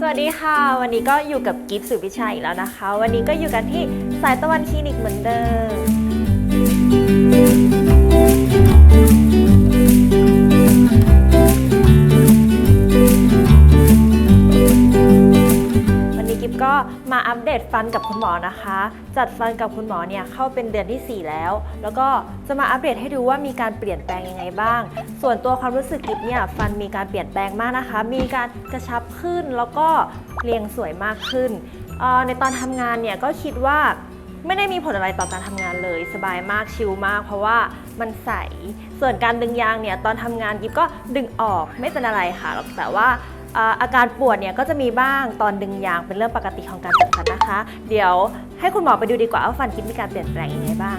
สวัสดีค่ะ วันนี้ก็อยู่กับกิฟต์สุวิชัยแล้วนะคะ วันนี้ก็อยู่กันที่สายตะวันคลินิกเหมือนเดิม ก็มาอัปเดตฟันกับคุณหมอนะคะ จัดฟันกับคุณหมอเนี่ยเข้าเป็นเดือนที่ 4 แล้ว แล้วก็จะมาอัปเดตให้ดูว่ามีการเปลี่ยนแปลงยังไงบ้าง ส่วนตัวความรู้สึกกิฟเนี่ยฟันมีการเปลี่ยนแปลงมากนะคะ มีการกระชับขึ้นแล้วก็เรียงสวยมากขึ้น ในตอนทำงานเนี่ยก็คิดว่าไม่ได้มีผลอะไรต่อการทำงานเลย สบายมากชิลมาก เพราะว่ามันใส ส่วนการดึงยางเนี่ยตอนทำงานกิฟก็ดึงออกไม่เป็นอะไรค่ะแต่ว่า อาการปวดเนี่ยก็จะมีบ้างตอนดึงยางเป็นเรื่องปกติของการจัดฟันนะคะ เดี๋ยวให้คุณหมอไปดูดีกว่าว่าฟันกิดมีการเปลี่ยนแปลงยังไงบ้าง